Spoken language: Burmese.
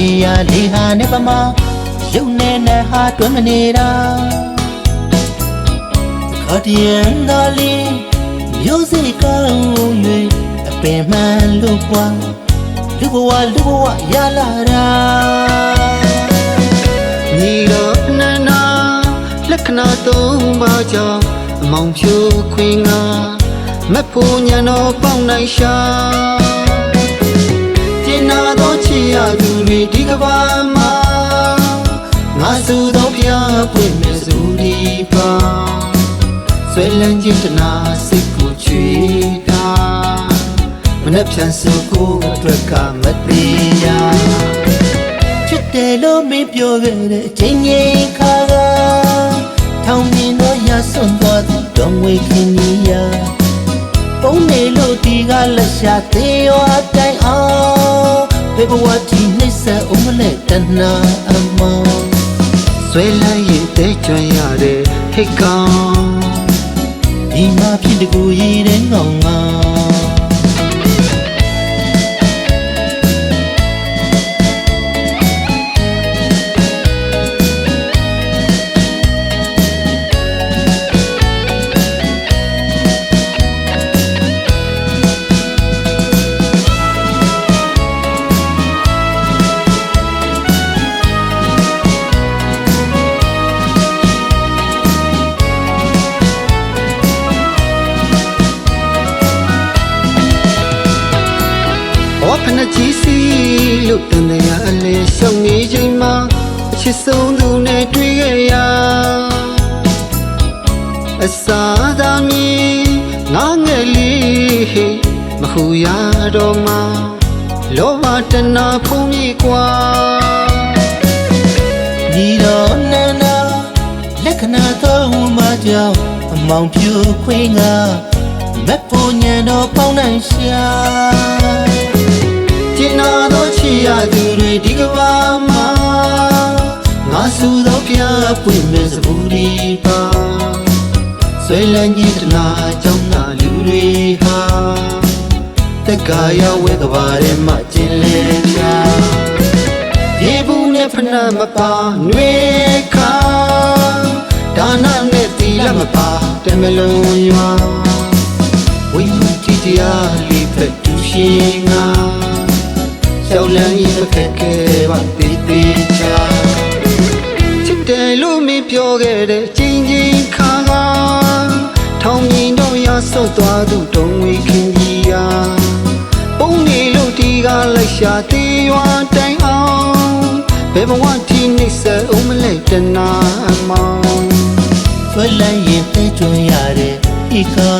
ရေရလေးဟာနဲ့ပမာရုပ်နဲ့နဲ့ဟာတွဲမနေတာခါတည်းရန်တော်လေးမျိုးစိကောင်း၍အပင်မှန်လို့ကွာလူဘဝလူဘဝရလာတာညီတော်နန္နာလက္ခဏာသုံးပါးကြောင့်အမောင်ဖြူခွင်ငါမက်ဖို့ညံတော်ပေါင်းနိုင်ရှာ ပြင်နာသောချီရသူတွေဒီကဘာမှာငါစုသောဖျားပွင့်မြစုဒီပါဆွဲလန်းခြင်းတနာစိတ်ကိုချွေတာမနှက်ဖြန်စုကိုအတွက်ကမသေးရချစ်တယ်လို့မင်းပြောခဲ့တဲ့အချိန်ကြီးခါကထောင်မြင်တော့ရဆွန်သွားသူတော့ဝေခင် ကြီးရပုံနေလို့ဒီကလက်ရှာသေးရောအတိုင်းအောင်ဘေဘဝတီနှိမ့်ဆက်ဦးမလဲတနာအမောင်ဆွဲလန်းရင်တဲကြွရတဲ့ဟိတ်ကောင် နကြီးစီလို့တန်တရားအလဲရှုံနေချိန်မှာအချစ်ဆုံးသူနဲ့တွေ့ခဲ့ရအစာသာမီငါငယ်လေးဟိမဟူရတော့မှလောဘတနာဖုံးမိကွာညီတော်နန္နာလက္ခဏာသောမကြောင့်အမောင်ဖြူခွေးငါမက်ဖို့ညံတော်ပေါင်းနိုင်ရှာ ကျင်နာသောချီရသူတွေဒီကဘာမှာငါစုသောပြပွင့်မဲ့စပူဒီပါဆွေလန်းကြီးတနာကြောင့်နာလူတွေဟာတက္ကာရဝဲကဘာထဲမှာကျင်လေချာဒီဘူးနဲ့ဖနာမပါຫນွေခါဒါနနဲ့တီလမပါတမလုံးရွာဝိမတီတရားလေးဖက်တူရှင်ငါရှောက် လန်းရင်ခက်ခဲပါတေးသေးချာချစ်တယ်လို့မပြောခဲ့တဲ့ချင်းချင်းခါခါထောင်မြင်တော့ရဆုတ်သွားသူတုံးဝေခင်ကြီးယာပုံနေလို့ဒီကလိုက်ရှာသေးရွာတိုင်အောင်ဘယ်ဘဝတီနှိမ့်ဆက်အောင်မလဲတနာမောင်ဆွဲလန်းရင်သိကျွန်းရတဲ့ဤကာ